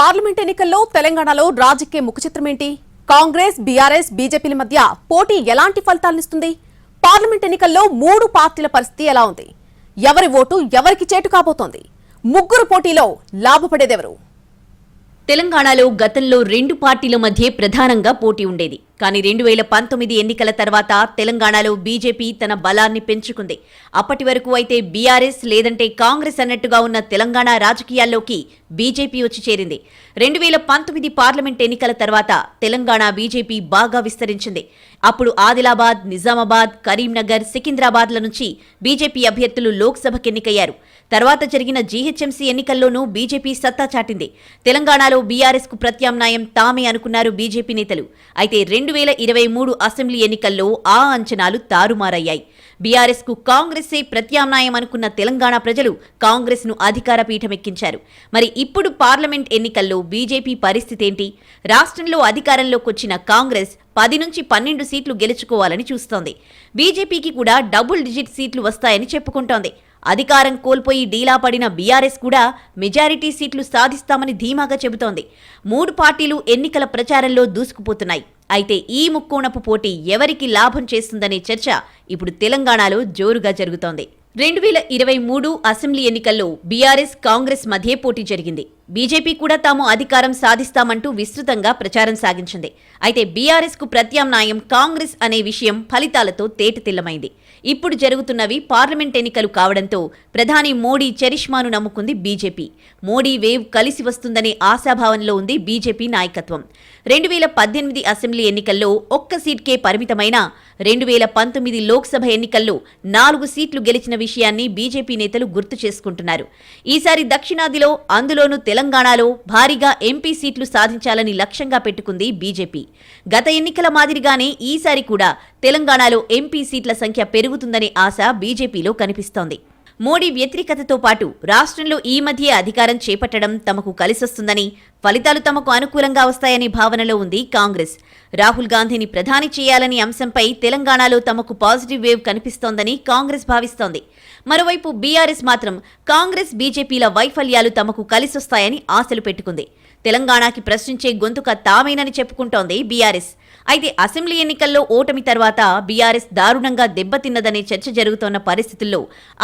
Parliament ఎన్నికల్లో తెలంగాణలో రాజకీయ ముఖచిత్రమేంటి? కాంగ్రెస్ బీఆర్ఎస్ బీజేపీల మధ్య పోటీ ఎలాంటి ఫలితాలనిస్తుంది పార్లమెంట్ ఎన్నికల్లో మూడు పార్టీల పరిస్థితి ఎలా ఉంది? ఎవరి ఓటు ఎవరికి చేటు కాబోతోంది? ముగ్గురు పోటీలో లాభపడేదెవరు? తెలంగాణలో గతంలో రెండు పార్టీల మధ్య ప్రధానంగా పోటీ ఉండేది. కానీ రెండు వేల పంతొమ్మిది ఎన్నికల తర్వాత తెలంగాణలో బీజేపీ తన బలాన్ని పెంచుకుంది. అప్పటి వరకు అయితే బీఆర్ఎస్ లేదంటే కాంగ్రెస్ అన్నట్టుగా ఉన్న తెలంగాణ రాజకీయాల్లోకి బీజేపీ వచ్చి చేరింది. రెండు వేల పంతొమ్మిది పార్లమెంట్ ఎన్నికల తర్వాత తెలంగాణ బీజేపీ బాగా విస్తరించింది. అప్పుడు ఆదిలాబాద్ నిజామాబాద్ కరీంనగర్ సికింద్రాబాద్ల నుంచి బీజేపీ అభ్యర్థులు లోక్సభకు ఎన్నికయ్యారు. తర్వాత జరిగిన జీహెచ్ఎంసీ ఎన్నికల్లోనూ బీజేపీ సత్తా చాటింది. తెలంగాణలో బీఆర్ఎస్కు ప్రత్యామ్నాయం తామే అనుకున్నారు బీజేపీ నేతలు. అయితే రెండు వేల ఇరవై మూడు అసెంబ్లీ ఎన్నికల్లో ఆ అంచనాలు తారుమారయ్యాయి. బీఆర్ఎస్కు కాంగ్రెసే ప్రత్యామ్నాయం అనుకున్న తెలంగాణ ప్రజలు కాంగ్రెస్ను అధికార పీఠమెక్కించారు. మరి ఇప్పుడు పార్లమెంట్ ఎన్నికల్లో బీజేపీ పరిస్థితి ఏంటి? రాష్ట్రంలో అధికారంలోకి వచ్చిన కాంగ్రెస్ పది నుంచి పన్నెండు సీట్లు గెలుచుకోవాలని చూస్తోంది. బీజేపీకి కూడా డబుల్ డిజిట్ సీట్లు వస్తాయని చెప్పుకుంటోంది. అధికారం కోల్పోయి డీలా పడిన బీఆర్ఎస్ కూడా మెజారిటీ సీట్లు సాధిస్తామని ధీమాగా చెబుతోంది. మూడు పార్టీలు ఎన్నికల ప్రచారంలో దూసుకుపోతున్నాయి. అయితే ఈ ముక్కోణపు పోటీ ఎవరికి లాభం చేస్తుందనే చర్చ ఇప్పుడు తెలంగాణలో జోరుగా జరుగుతోంది. రెండు వేల ఇరవై మూడు అసెంబ్లీ ఎన్నికల్లో బీఆర్ఎస్ కాంగ్రెస్ మధ్య పోటీ జరిగింది. బీజేపీ కూడా తాము అధికారం సాధిస్తామంటూ విస్తృతంగా ప్రచారం సాగించింది. అయితే బీఆర్ఎస్కు ప్రత్యామ్నాయం కాంగ్రెస్ అనే విషయం ఫలితాలతో తేటతిల్లమైంది. ఇప్పుడు జరుగుతున్నవి పార్లమెంట్ ఎన్నికలు కావడంతో ప్రధాని మోడీ చరిష్మాను నమ్ముకుంది బీజేపీ. మోడీ వేవ్ కలిసి వస్తుందనే ఆశాభావంలో ఉంది బీజేపీ నాయకత్వం. రెండు వేల పద్దెనిమిది అసెంబ్లీ ఎన్నికల్లో ఒక్క సీట్కే పరిమితమైన రెండు వేల పంతొమ్మిది లోక్సభ ఎన్నికల్లో నాలుగు సీట్లు గెలిచిన విషయాన్ని బీజేపీ నేతలు గుర్తు చేసుకుంటున్నారు. ఈసారి దక్షిణాదిలో అందులోనూ తెలంగాణలో భారీగా ఎంపీ సీట్లు సాధించాలని లక్ష్యంగా పెట్టుకుంది బీజేపీ. గత ఎన్నికల మాదిరిగానే ఈసారి కూడా తెలంగాణలో ఎంపీ సీట్ల సంఖ్య పెరుగుతుందనే ఆశ బీజేపీలో కనిపిస్తోంది. మోడీ వ్యతిరేకతతో పాటు రాష్ట్రంలో ఈ మధ్య అధికారం చేపట్టడం తమకు కలిసొస్తుందని ఫలితాలు తమకు అనుకూలంగా వస్తాయనే భావనలో ఉంది కాంగ్రెస్. రాహుల్ గాంధీని ప్రధాని చేయాలని అంశంపై తెలంగాణలో తమకు పాజిటివ్ వేవ్ కనిపిస్తోందని కాంగ్రెస్ భావిస్తోంది. మరోవైపు బీఆర్ఎస్ మాత్రం కాంగ్రెస్ బీజేపీల వైఫల్యాలు తమకు కలిసొస్తాయని ఆశలు పెట్టుకుంది. తెలంగాణకి ప్రశ్నించే గొంతుక తామేనని చెప్పుకుంటోంది బీఆర్ఎస్. అయితే అసెంబ్లీ ఎన్నికల్లో ఓటమి తర్వాత బీఆర్ఎస్ దారుణంగా దెబ్బతిన్నదనే చర్చ జరుగుతోన్న పరిస్థితుల్లో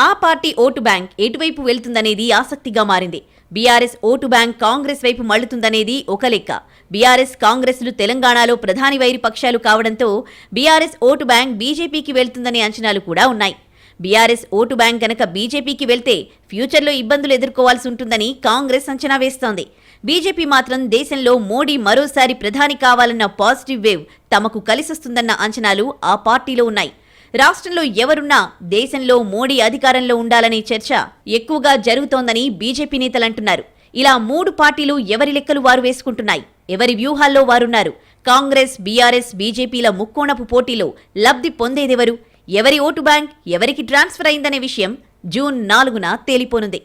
ఆ పార్టీ పార్టీ ఓటు బ్యాంక్ ఎటువైపు వెళ్తుందనేది ఆసక్తిగా మారింది. బీఆర్ఎస్ ఓటు బ్యాంక్ కాంగ్రెస్ వైపు మళ్ళుతుందనేది ఒక లెక్క. బీఆర్ఎస్ కాంగ్రెస్లు తెలంగాణలో ప్రధాని వైరి పక్షాలు కావడంతో బీఆర్ఎస్ ఓటు బ్యాంక్ బీజేపీకి వెళ్తుందనే అంచనాలు కూడా ఉన్నాయి. బీఆర్ఎస్ ఓటు బ్యాంక్ గనక బీజేపీకి వెళ్తే ఫ్యూచర్లో ఇబ్బందులు ఎదుర్కోవాల్సి ఉంటుందని కాంగ్రెస్ అంచనా వేస్తోంది. బీజేపీ మాత్రం దేశంలో మోడీ మరోసారి ప్రధాని కావాలన్న పాజిటివ్ వేవ్ తమకు కలిసొస్తుందన్న అంచనాలు ఆ పార్టీలో ఉన్నాయి. రాష్ట్రంలో ఎవరున్నా దేశంలో మోడీ అధికారంలో ఉండాలనే చర్చ ఎక్కువగా జరుగుతోందని బీజేపీ నేతలంటున్నారు ఇలా మూడు పార్టీలు ఎవరి లెక్కలు వారు వేసుకుంటున్నాయి? ఎవరి వ్యూహాల్లో వారున్నారు? కాంగ్రెస్ బీఆర్ఎస్ బీజేపీల ముక్కోణపు పోటీలో లబ్ధి పొందేదెవరు? ఎవరి ఓటు బ్యాంక్ ఎవరికి ట్రాన్స్ఫర్ అయిందనే విషయం జూన్ నాలుగున తేలిపోనుంది.